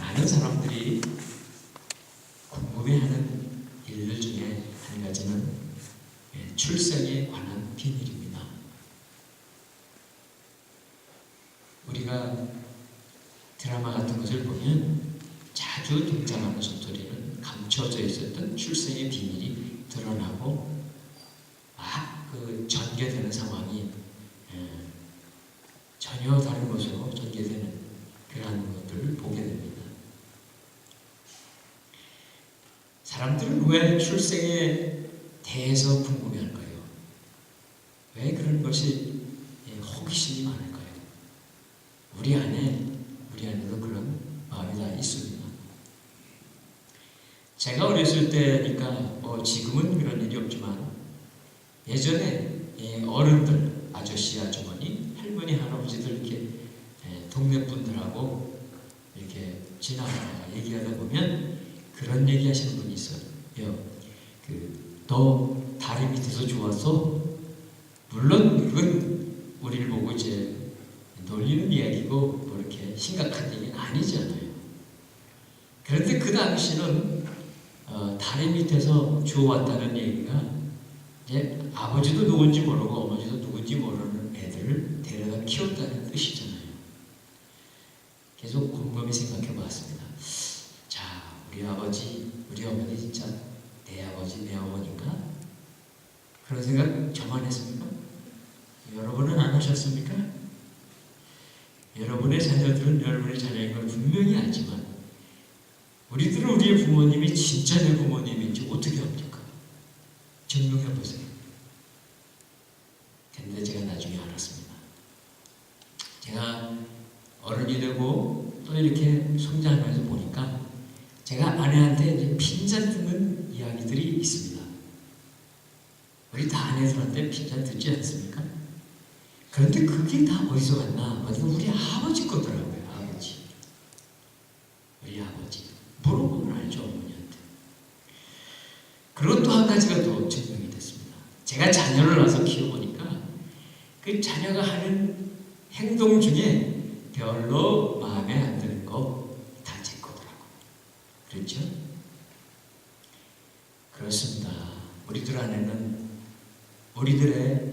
많은 사람들이 궁금해하는 일들 중에 한 가지는 예, 출생에 관한 비밀입니다. 우리가 드라마 같은 것을 보면 자주 등장하는 스토리는 감춰져 있었던 출생의 비밀이 드러나고 막 그 전개되는 상황이 예, 전혀 다른 것으로 전개되는 그러한 것들을 보게 됩니다. 사람들은 왜 출생에 대해서 궁금해할까요? 왜 그런 것이 예, 호기심이 많을까요? 우리 안에 우리 안에도 그런 마음이 다 있습니다. 제가 어렸을 때니까 뭐 지금은 그런 일이 없지만 예전에 예, 어른들 아저씨 아주머니 할머니 할아버지들 이렇게 예, 동네 분들하고 이렇게 지나가다가 얘기하다 보면 그런 얘기 하시는 분이 있어요. 그너 다리 밑에서 좋았어? 물론 그건 우리를 보고 이제 놀리는 이야기고 뭐 이렇게 심각한 얘기는 아니잖아요. 그런데 그 당시는 어, 다리 밑에서 주워왔다는 얘기가 이제 아버지도 누군지 모르고 어머니도 누군지 모르는 애들을 데려다 키웠다는 뜻이잖아요. 계속 곰곰이 생각해 보았습니다. 자, 우리 아버지, 우리 어머니 진짜 내 아버지, 내 어머니인가? 그런 생각 저만 했습니까? 여러분은 안 하셨습니까? 여러분의 자녀들은 여러분의 자녀인 걸 분명히 알지만 우리들은 우리의 부모님이 진짜 내 부모님인지 어떻게 합니까? 증명해 보세요. 근데 제가 나중에 알았습니다. 제가 어른이 되고 또 이렇게 성장하면서 보니까 제가 아내한테 이제 핀잔 듣는 이야기들이 있습니다. 우리 다 아내들한테 핀잔 듣지 않습니까? 그런데 그게 다 어디서 왔나? 어디 우리 아버지 거더라고요. 아버지. 우리 아버지. 물어보면 알죠, 어머니한테. 그리고 또 한 가지가 또 증명이 됐습니다. 제가 자녀를 낳아서 키워보니까 그 자녀가 하는 행동 중에 별로 마음에 안 드는 거 다 제 거더라고요. 그렇죠? 그렇습니다. 우리들 안에는 우리들의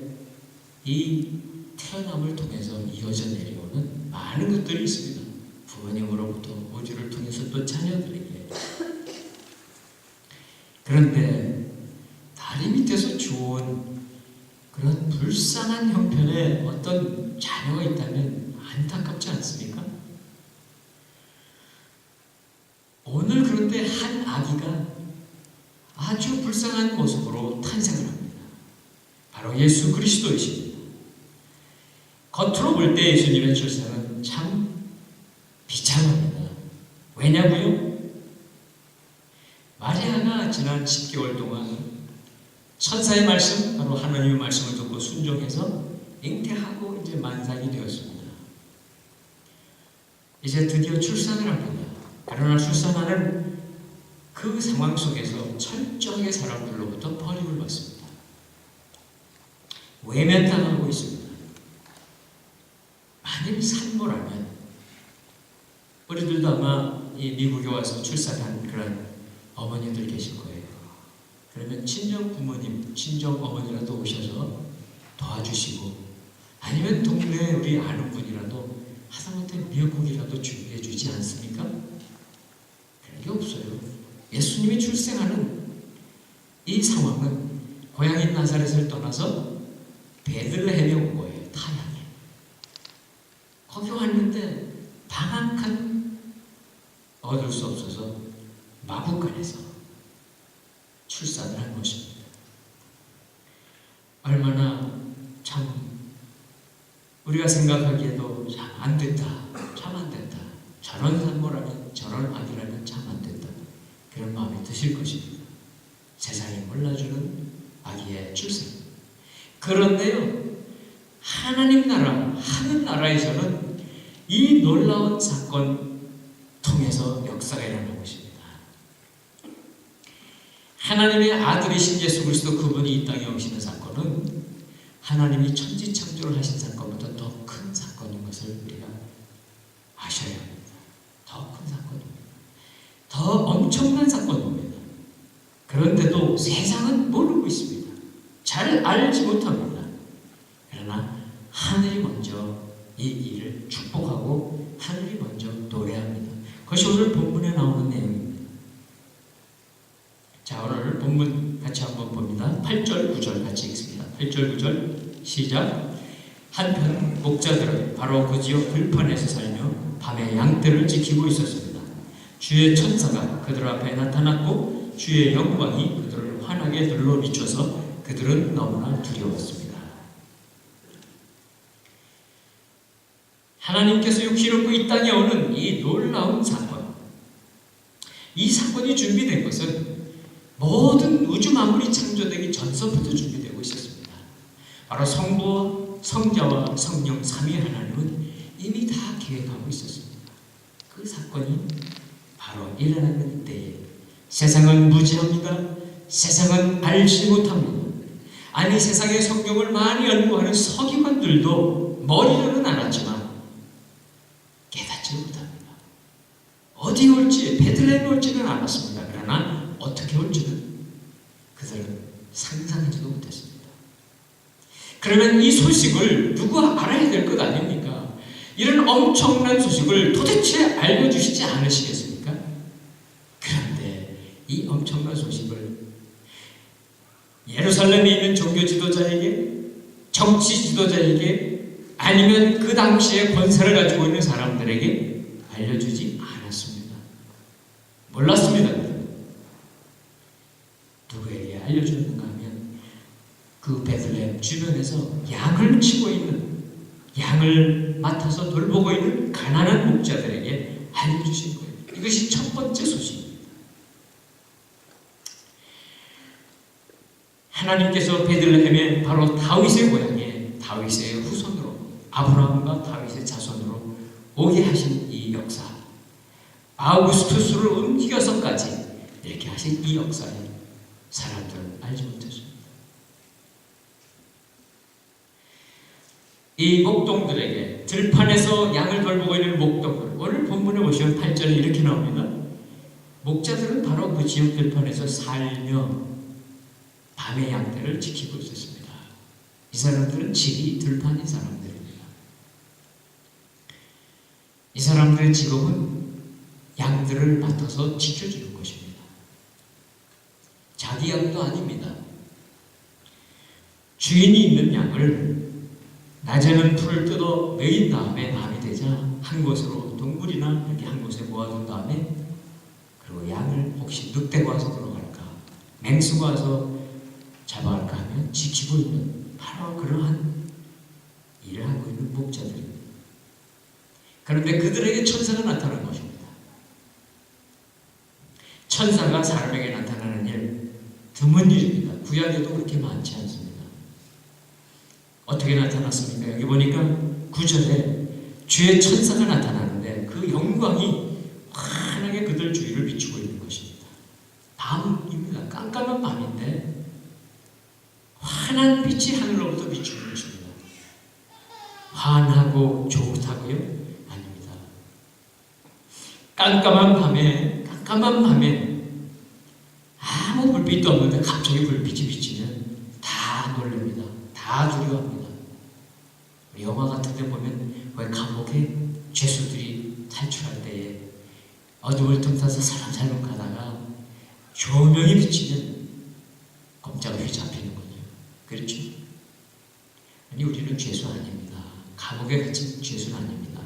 이 태어남을 통해서 이어져 내려오는 많은 것들이 있습니다. 부모님으로부터 우주를 통해서 또 자녀들에게. 그런데 다리 밑에서 주온 그런 불쌍한 형편의 어떤 자녀가 있다면 안타깝지 않습니까? 오늘 그런데 한 아기가 아주 불쌍한 모습으로 탄생을 합니다. 바로 예수 그리스도이십니다. 겉으로 볼 때 예수님의 출생은 참 비참합니다. 왜냐고요? 마리아가 지난 10개월 동안 천사의 말씀, 바로 하나님의 말씀을 듣고 순종해서 잉태하고 이제 만삭이 되었습니다. 이제 드디어 출산을 합니다. 그러나 출산하는 그 상황 속에서 철저하게 버림을 받습니다. 외면당하고 있습니다. 만일 산모라면 우리들도 아마 이 미국에 와서 출산한 그런 어머님들 계실 거예요. 그러면 친정 부모님, 친정 어머니라도 오셔서 도와주시고 아니면 동네에 우리 아는 분이라도 하다못해 미역국이라도 준비해 주지 않습니까? 그런 게 없어요. 예수님이 출생하는 이 상황은 고향인 나사렛을 떠나서 베들레헴에 온 거예요. 타향에. 거기 왔는데 방학한 얻을 수 없어서 마국간에서 출산을 한 것입니다. 얼마나 참 우리가 생각하기에도 참안 됐다, 참안 됐다. 저런 산모라면 저런 아기라면 참안 됐다. 그런 마음이 드실 것입니다. 세상이 몰라주는 아기의 출생. 그런데요, 하나님 나라, 하늘 나라에서는 이 놀라운 사건 통해서 역사가 일어나는 것입니다. 하나님의 아들이신 예수 그리스도 그분이 이 땅에 오시는 사건은 하나님이 천지 창조를 하신 사건보다 더 큰 사건인 것을 우리가 아셔야 합니다. 더 큰 사건입니다. 엄청난 사건입니다. 그런데도 세상은 모르고 있습니다. 잘 알지 못합니다. 그러나 하늘이 먼저 이 일을 축복하고 하늘이 먼저 노래합니다. 그것이 오늘 본문에 나오는 내용입니다. 자, 오늘 본문 같이 한번 봅니다. 8절, 9절 같이 읽습니다. 8절, 9절 시작. 한편 목자들은 바로 그 지역 들판에서 살며 밤에 양떼를 지키고 있었습니다. 주의 천사가 그들 앞에 나타났고 주의 영광이 그들을 환하게 들러 비춰서 그들은 너무나 두려웠습니다. 하나님께서 육신을 이 땅에 오는 이 놀라운 사건. 이 사건이 준비된 것은 모든 우주 만물이 창조되기 전서부터 준비되고 있었습니다. 바로 성부와 성자와 성령 삼위 하나님은 이미 다 계획하고 있었습니다. 그 사건이 바로 일어나는 때에 세상은 무지합니다. 세상은 알지 못합니다. 아니 세상의 성경을 많이 연구하는 서기관들도 머리로는 알았지만 깨닫지 못합니다. 어디 올지 베들레헴 올지는 알았습니다. 그러나 어떻게 올지는 그들은 상상하지도 못했습니다. 그러면 이 소식을 누가 알아야 될 것 아닙니까? 이런 엄청난 소식을 도대체 알려주시지 않으시겠습니까? 그런데 이 엄청난 소식을 예루살렘에 있는 종교 지도자에게, 정치 지도자에게, 아니면 그 당시에 권세를 가지고 있는 사람들에게 알려주지 않았습니다. 몰랐습니다. 누구에게 알려주는가 하면 그 베들레헴 주변에서 양을 치고 있는 양을 맡아서 돌보고 있는 가난한 목자들에게 알려주신 거예요. 이것이 첫 번째 소식입니다. 하나님께서 베들레헴에 바로 다윗의 고향에 다윗의 후손으로 아브라함과 다윗의 자손으로 오게 하신 이 역사 아우구스투스를 옮기어서까지 이렇게 하신 이 역사에 사람들은 알지 못했습니다. 이 목동들에게 들판에서 양을 돌보고 있는 목동들 오늘 본문에 보시면 8절에 이렇게 나옵니다. 목자들은 바로 그 지역 들판에서 살며 밤의 양들을 지키고 있었습니다. 이 사람들은 집이 들판인 사람들입니다. 이 사람들의 직업은 양들을 맡아서 지켜주는 것입니다. 자기 양도 아닙니다. 주인이 있는 양을 낮에는 풀을 뜯어 메인 다음에 밤이 되자 한 곳으로 동굴이나 이렇게 한 곳에 모아둔 다음에 그리고 양을 혹시 늑대가 와서 들어갈까 맹수가 와서 잡아갈까 하면 지키고 있는 바로 그러한 일을 하고 있는 목자들입니다. 그런데 그들에게 천사가 나타난 것입니다. 천사가 사람에게 나타나는 일 드문 일입니다. 구약에도 그렇게 많지 않습니다. 어떻게 나타났습니까? 여기 보니까 구절에 주의 천사가 나타나는데 그 영광이 환하게 그들 주위를 비추고 있는 것입니다. 밤입니다. 깜깜한 밤인데 빛이 하늘로부터 비추는 것입니다. 환하고 좋다고요? 아닙니다. 깜깜한 밤에 깜깜한 밤에 아무 불빛도 없는데 갑자기 불빛이 비치면 다 놀랍니다. 다 두려워합니다. 영화 같은 데 보면 왜 감옥에 죄수들이 탈출할 때에 어둠을 틈타서 사람살로 가다가 조명이 비치면 꼼짝을 휘잡히는군요. 그렇죠? 아니 우리는 죄수 아닙니다. 감옥에 갇힌 죄수는 아닙니다.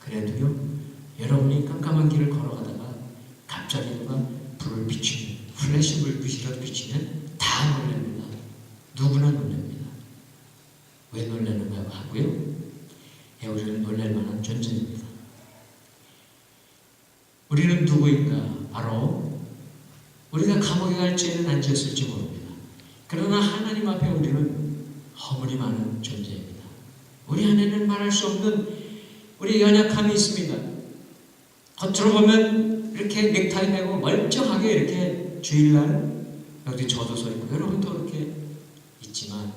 그래도요 여러분이 깜깜한 길을 걸어가다가 갑자기 누가 불을 비추면 플래시 불빛이라도 비치면 다 놀랍니다. 누구나 놀랍니다. 왜 놀라는가 하고요? 예, 우리는 놀랄 만한 존재입니다. 우리는 누구인가? 바로 우리가 감옥에 갈 죄는 안 지었을지 모릅니다. 그러나 하나님 앞에 우리는 허물이 많은 존재입니다. 우리 안에는 말할 수 없는 우리 연약함이 있습니다. 겉으로 보면 이렇게 넥타이 매고 멀쩡하게 이렇게 주일날 여기 저도 서 있고 여러분도 이렇게 있지만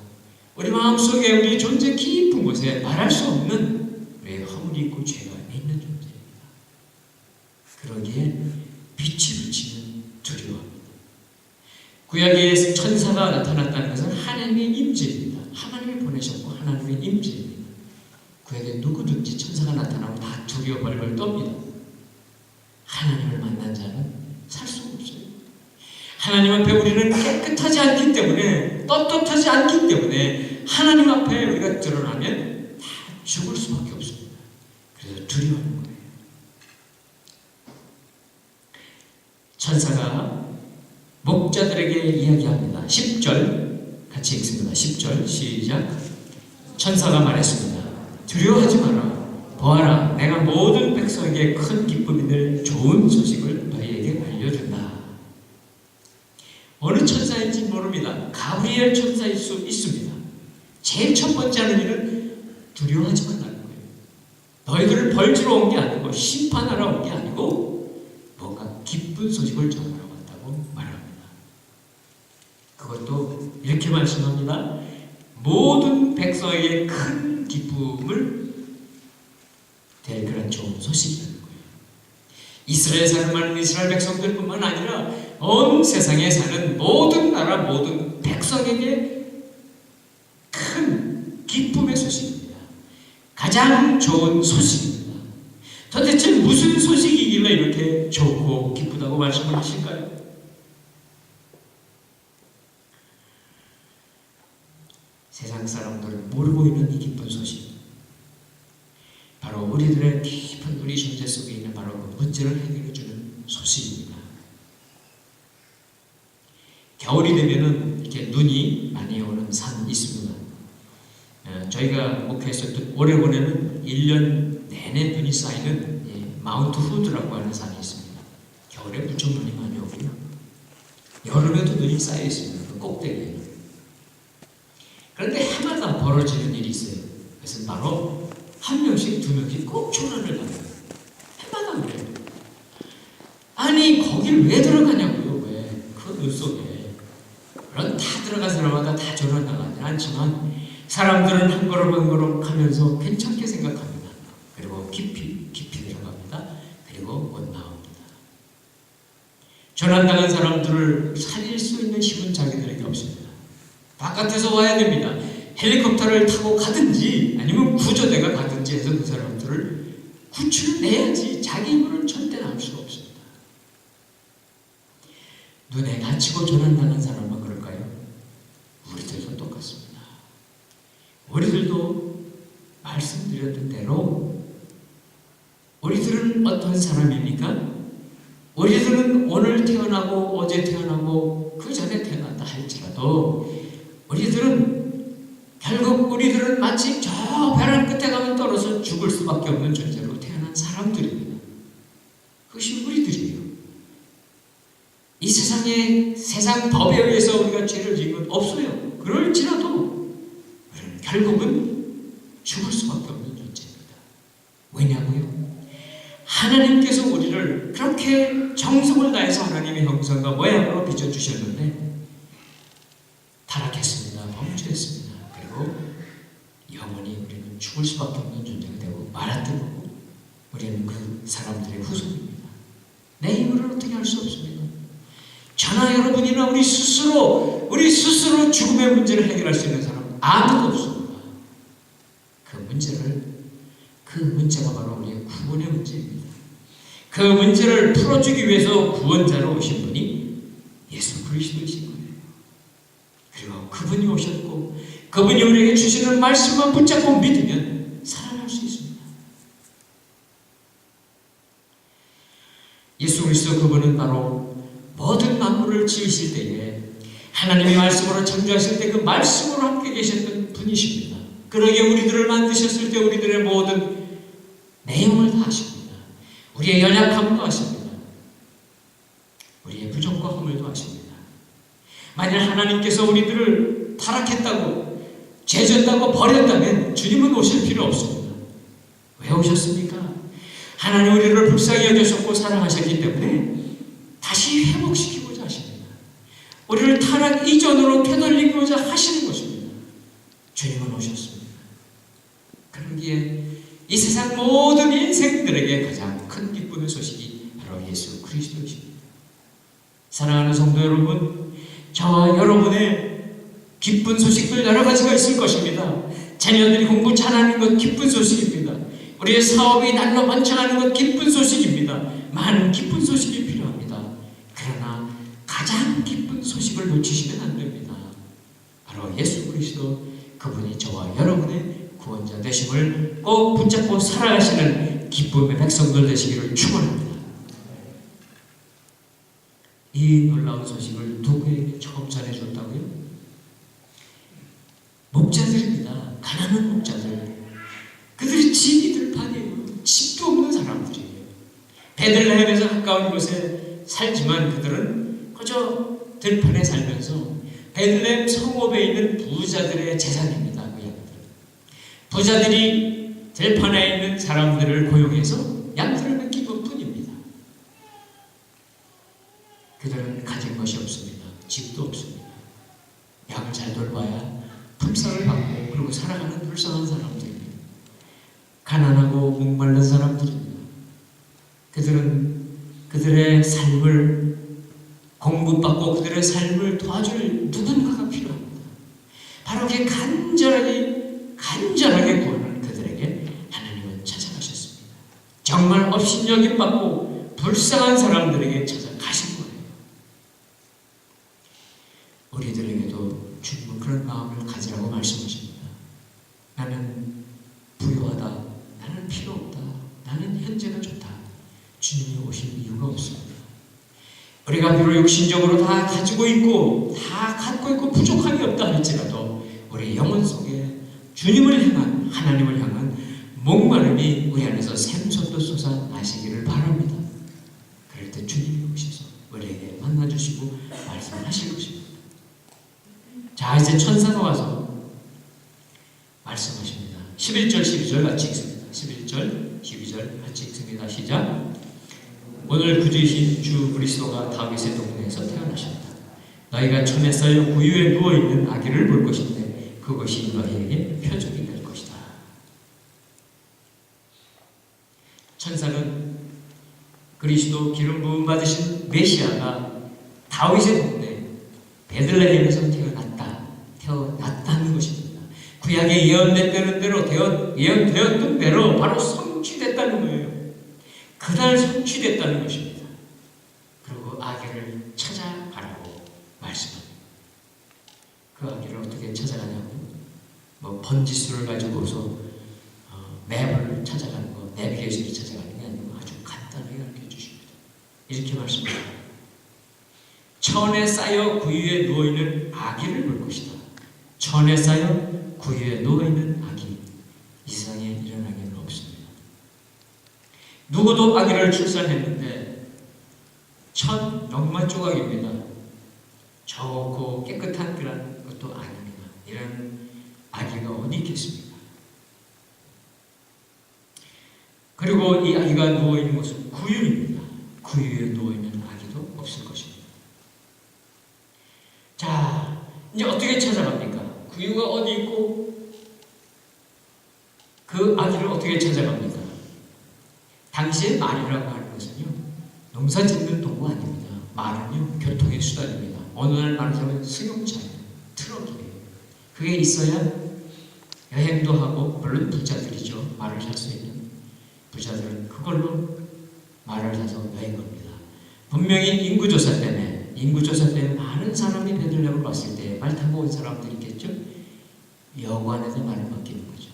우리 마음속에 우리 존재 깊은 곳에 말할 수 없는 우리의 허물이 있고 죄가 있는 존재입니다. 그러기에 빛이 비치는 구약의 천사가 나타났다는 것은 하나님의 임재입니다. 하나님이 보내셨고 하나님의 임재입니다. 구약에 누구든지 천사가 나타나면 다 두려워 벌벌 떱니다. 하나님을 만난 자는 살 수 없어요. 하나님 앞에 우리는 깨끗하지 않기 때문에 떳떳하지 않기 때문에 하나님 앞에 우리가 드러나면 다 죽을 수밖에 없습니다. 그래서 두려워하는 거예요. 천사가 목자들에게 이야기합니다. 10절 같이 읽습니다. 10절 시작 천사가 말했습니다. 두려워하지 마라. 보아라 내가 모든 백성에게 큰 기쁨이 될 좋은 소식을 너희에게 알려준다. 어느 천사인지 모릅니다. 가브리엘 천사일 수 있습니다. 제일 첫 번째 하는 일은 두려워하지 말라는 거예요. 너희들을 벌주러 온 게 아니고 심판하러 온 게 아니고 뭔가 기쁜 소식을 전하러 왔다고 말합니다. 그것도 이렇게 말씀합니다. 모든 백성에게 큰 기쁨을 될 그런 좋은 소식이라는 거예요. 이스라엘 사는 많은 이스라엘 백성들뿐만 아니라 온 세상에 사는 모든 나라 모든 백성에게 큰 기쁨의 소식입니다. 가장 좋은 소식입니다. 도대체 무슨 소식이길래 이렇게 좋고 기쁘다고 말씀을 하실까요? 세상 사람들은 모르고 있는 이 기쁜 소식. 바로 우리들의 깊은 우리 존재 속에 있는 바로 그 문제를 해결해 주는 소식입니다. 겨울이 되면은 이렇게 눈이 많이 오는 산이 있습니다. 어, 저희가 목회했었던 오레곤에는 1년 내내 눈이 쌓이는 예, 마운트 후드라고 하는 산이 있습니다. 겨울에 무척 눈이 많이 오고요. 여름에도 눈이 쌓여 있습니다. 그 꼭대기에. 그런데 해마다 벌어지는 일이 있어요. 그것은 바로 한 명씩 두 명씩 해마다 그래요. 아니 거길 왜 들어가냐고요? 왜? 그 눈 속에. 물론 다 들어간 사람마다 다 전원 나가지 않지만 사람들은 한 걸음 한 걸음 가면서 괜찮게 생각합니다. 그리고 깊이 깊이 들어갑니다. 그리고 못 나옵니다. 전환당한 사람들을 살릴 수 있는 힘은 자기들에게 없습니다. 바깥에서 와야 됩니다. 헬리콥터를 타고 가든지 아니면 구조대가 가든지 해서 그 사람들을 구출해내야지 자기 힘으로는 절대 나올 수가 없습니다. 눈에 갇히고 전환당한 사람은 그럴까요? 우리들도 똑같습니다. 우리들도 말씀드렸던 대로 우리들은 어떤 사람입니까? 우리들은 오늘 태어나고 어제 태어나고 그 전에 태어났다 할지라도 우리들은 결국 우리들은 마치 저 벼랑 끝에 가면 떨어져 죽을 수밖에 없는 존재 사람들입니다. 그것이 우리들이에요. 이 세상에 세상 법에 의해서 우리가 죄를 지은 건 없어요. 그럴지라도 결국은 죽을 수밖에 없는 존재입니다. 왜냐고요? 하나님께서 우리를 그렇게 정성을 다해서 하나님의 형상과 모양으로 빚어주셨는데 타락했습니다. 범죄했습니다. 그리고 영원히 우리는 죽을 수밖에 없는 존재가 되고 말아들고 우리는 그 사람들의 후손입니다. 내 힘으로는 어떻게 할 수 없습니다. 저나 여러분이나 우리 스스로 우리 스스로 죽음의 문제를 해결할 수 있는 사람 아무도 없습니다. 그 문제를 그 문제가 바로 우리의 구원의 문제입니다. 그 문제를 풀어주기 위해서 구원자로 오신 분이 예수 그리스도이신 거예요. 그리고 그분이 오셨고 그분이 우리에게 주시는 말씀만 붙잡고 믿으면 살아날 수 있습니다. 예수 그리스도 그분은 바로 모든 만물을 지으실 때에 하나님의 말씀으로 창조하실 때 그 말씀으로 함께 계셨던 분이십니다. 그러게 우리들을 만드셨을 때 우리들의 모든 내용을 다 아십니다. 우리의 연약함도 아십니다. 우리의 부족과 허물도 아십니다. 만약 하나님께서 우리들을 타락했다고 죄졌다고 버렸다면 주님은 오실 필요 없습니다. 왜 오셨습니까? 하나님 우리를 불쌍히 여기셨고 사랑하셨기 때문에 다시 회복시키고자 하십니다. 우리를 타락 이전으로 되돌리고자 하시는 것입니다. 주님은 오셨습니다. 그러기에 이 세상 모든 인생들에게 가장 큰 기쁨의 소식이 바로 예수 그리스도이십니다. 사랑하는 성도 여러분, 저 저와 여러분의 기쁜 소식들 여러 가지가 있을 것입니다. 자녀들이 공부 잘하는 것 기쁜 소식입니다. 우리의 사업이 날로 번창하는 것 기쁜 소식입니다. 많은 기쁜 소식이 필요합니다. 그러나 가장 기쁜 소식을 놓치시면 안 됩니다. 바로 예수 그리스도 그분이 저와 여러분의 구원자 되심을 꼭 붙잡고 살아가시는 기쁨의 백성들 되시기를 축원합니다. 이 놀라운 소식을 누구에게 처음 전해줬다고요? 목자들입니다. 가난한 목자들. 그들이 집이 들판이에요. 집도 없는 사람들이에요. 베들레헴에서 가까운 곳에 살지만 그들은 그저 들판에 살면서 베들레헴 성읍에 있는 부자들의 재산입니다. 그 양들. 부자들이 들판에 있는 사람들을 고용해서 양들을 맡기고 뿐입니다. 그들은 가진 것이 없습니다. 집도 없습니다. 양을 잘 돌봐야 품삯을 받고 그리고 살아가는 불쌍한 사람들입니다. 가난하고 목마른 사람들입니다. 그들은 그들의 삶을 공급받고 그들의 삶을 도와줄 누군가가 필요합니다. 바로 그 간절하게 간절하게 구원을 그들에게 하나님은 찾아가셨습니다. 정말 업신여김 받고 불쌍한 사람들에게 찾아가신 거예요. 우리들에게도 주님은 그런 마음을 가지라고 말씀하십니다. 나는 부유하다. 나는 필요 없다. 나는 현재가 좋다. 주님이 오실 이유가 없습니다. 우리가 비록 육신적으로 다 가지고 있고 다 갖고 있고 부족함이 없다 할지라도 우리 영혼 속에 주님을 향한 하나님을 향한 목마름이 우리 안에서 샘솟도 솟아나시기를 바랍니다. 그럴 때 주님이 오셔서 우리에게 만나주시고 말씀하실 것입니다. 자 이제 천사가 와서 말씀하십니다. 11절 12절 같이 읽습니다. 11절 12절 같이 읽습니다. 시작 오늘 구주이신 주 그리스도가 다윗의 동네에서 태어나셨다. 너희가 천에 쌓여 구유에 누워 있는 아기를 볼 것인데 그것이 너희에게 표적이 될 것이다. 천사는 그리스도 기름 부음 받으신 메시아가 다윗의 동네 베들레헴에서 태어났다. 태어났다는 것입니다. 구약에 예언됐다는 대로 예언되었던 대로 바로 성취됐다는 거예요. 그날 성취됐다는 것입니다. 그리고 아기를 찾아가라고 말씀합니다. 그 아기를 어떻게 찾아가냐고 뭐 번지수를 가지고서 어, 맵을 찾아가는 거, 내비게이션을 찾아가는 게 아니고 아주 간단하게 가르쳐 주십니다. 이렇게 말씀합니다. 천에 쌓여 구유에 누워 있는 아기를 볼 것이다. 천에 쌓여 구유에 누워 있는 아기 이 세상에 일어나기는 없습니다. 누구도 아기를 출산했는데 첫 넉만 조각입니다. 좋고 깨끗한 그런 것도 아닙니다. 이런 아기가 어디 있겠습니까? 그리고 이 아기가 누워 있는 곳은 구유입니다. 구유에 누워 있는 아기도 없을 것입니다. 자, 이제 어떻게 찾아갑니까? 구유가 어디 있고 그 아기를 어떻게 찾아갑니까? 당시의 말이라고 하는 것은요, 농사 짓는 도구 아닙니다. 말은요, 교통의 수단입니다. 어느 날 말하자면 승용차예요. 트럭이에요. 그게 있어야 여행도 하고, 물론 부자들이죠. 말을 살 수 있는 부자들은 그걸로 말을 사서 여행합니다. 분명히 인구조사 때문에, 인구조사 때문에 많은 사람이 베들레헴을 왔을 때 말 타고 온 사람들이 있겠죠? 여관에서 말을 맡기는 거죠.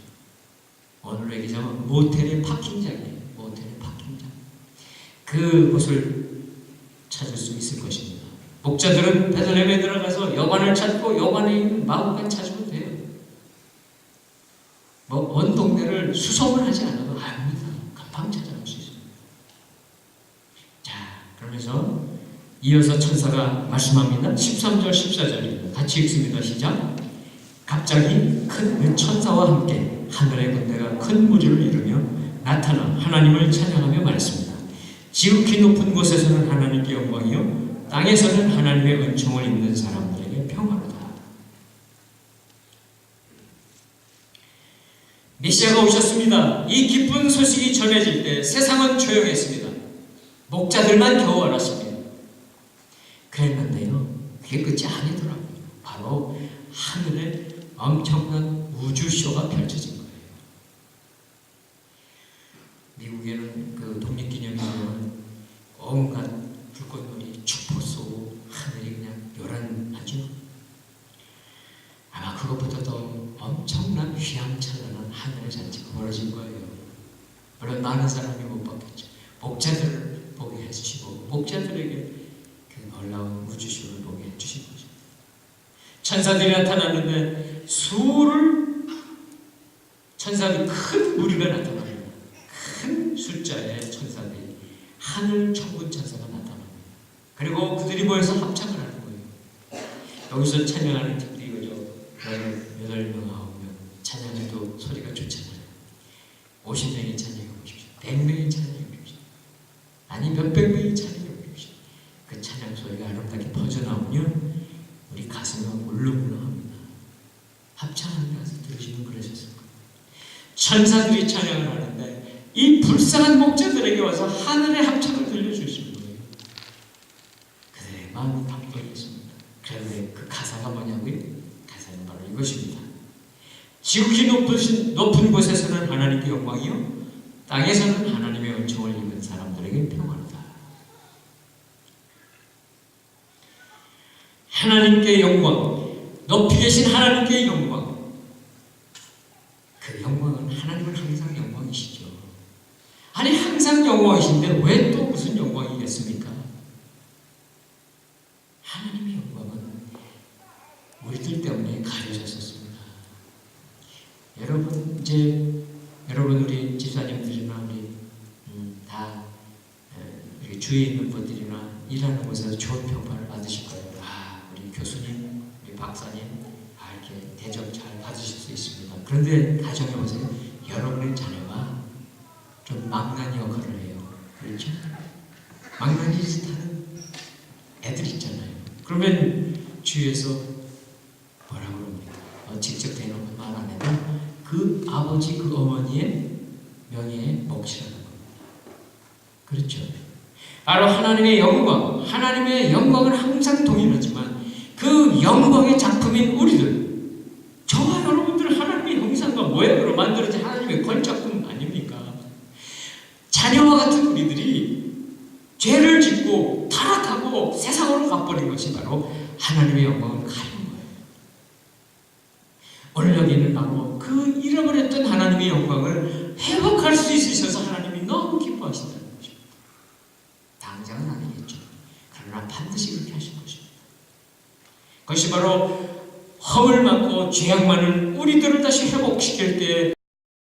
오늘로 얘기하자면 모텔의 파킹장이에요. 모텔의 파킹장. 그곳을 찾을 수 있을 것입니다. 목자들은 베들레헴에 들어가서 여관을 찾고 여관에 있는 마음만 찾으면 돼요. 뭐온 동네를 수송을 하지 않아도 압니다. 금방 찾아갈 수 있습니다. 자, 그러면서 이어서 천사가 말씀합니다. 13절, 14절입니다. 같이 읽습니다. 시작. 갑자기 큰 천사와 함께 하늘의 군대가 큰 무리를 이루며 나타나 하나님을 찬양하며 말했습니다. 지극히 높은 곳에서는 하나님께 영광이요 땅에서는 하나님의 은총을 입는 사람들에게 평화로다. 메시아가 오셨습니다. 이 기쁜 소식이 전해질 때 세상은 조용했습니다. 목자들만 겨우 알았습니다. 그랬는데요. 그게 끝이 아니더라고요. 바로 하늘에 엄청난 우주쇼가 거예요. 미국에는 그 독립기념일에는 온갖 불꽃놀이, 축포 쏘고 하늘이 그냥 요란하죠. 아마 그것보다 더 엄청난 휘황찬란한 하늘의 잔치가 벌어진 거예요. 물론 많은 사람이 못 봤겠죠. 목자들을 보게 해주시고 목자들에게 그 놀라운 우주쇼를 보게 해주신 거죠. 천사들이 나타났는데 수를 천사들이 큰 무리가 나타납니다. 큰 숫자의 천사들이 하늘 천군 천사가 나타납니다. 그리고 그들이 모여서 합창을 하는 거예요. 여기서 찬양하는 팀들이 그죠? 여덟 명, 아홉 명 찬양해도 소리가 좋잖아요. 50명이 찬양해 보십시오. 100명이 찬양해 보십시오. 아니 몇백 명이 찬양해 보십시오. 그 찬양 소리가 아름답게 퍼져나오면 우리 가슴이 울렁울렁합니다. 합창하는 가서 들으시면 그러셨을 거예요. 천사들이 찬양을 하는데 이 불쌍한 목자들에게 와서 하늘의 합창을 들려주시는 거예요. 그들의 마음이 감동했습니다. 그런데 그 가사가 뭐냐고요? 가사는 바로 이것입니다. 지극히 높으신, 높은 곳에서는 하나님께 영광이요 땅에서는 하나님의 은총을 입은 사람들에게 평화로다. 하나님께 영광, 높이 계신 하나님께 영광. 그 영광은 하나님은 항상 영광이시죠. 아니 항상 영광이신데 왜 또 무슨 영광이겠습니까? 하나님의 영광은 우리들 때문에 가려졌었습니다. 여러분 이제 여러분 우리 집사님들이나 우리 음, 다 주위에 있는 분들이나 일하는 곳에서 좋은 평판을 받으실 거예요. 아 우리 교수님, 우리 박사님 아, 이렇게 대접 잘 받으실 수 있습니다. 그런데 가정해 보세요. 여러분의 자녀가 좀 망난 역할을 해요. 그렇죠? 망나니 짓하는 애들 있잖아요. 그러면 주위에서 뭐라고 그럽니까? 어, 직접 대놓고 말 안 해도 그 아버지 그 어머니의 명예에 먹칠하는 겁니다. 그렇죠? 바로 하나님의 영광, 하나님의 영광은 항상 동일하지만 그 영광의 작품인 우리들, 저와 여러분들 하나님의 형상과 모양으로 만들어진 하나님의 걸작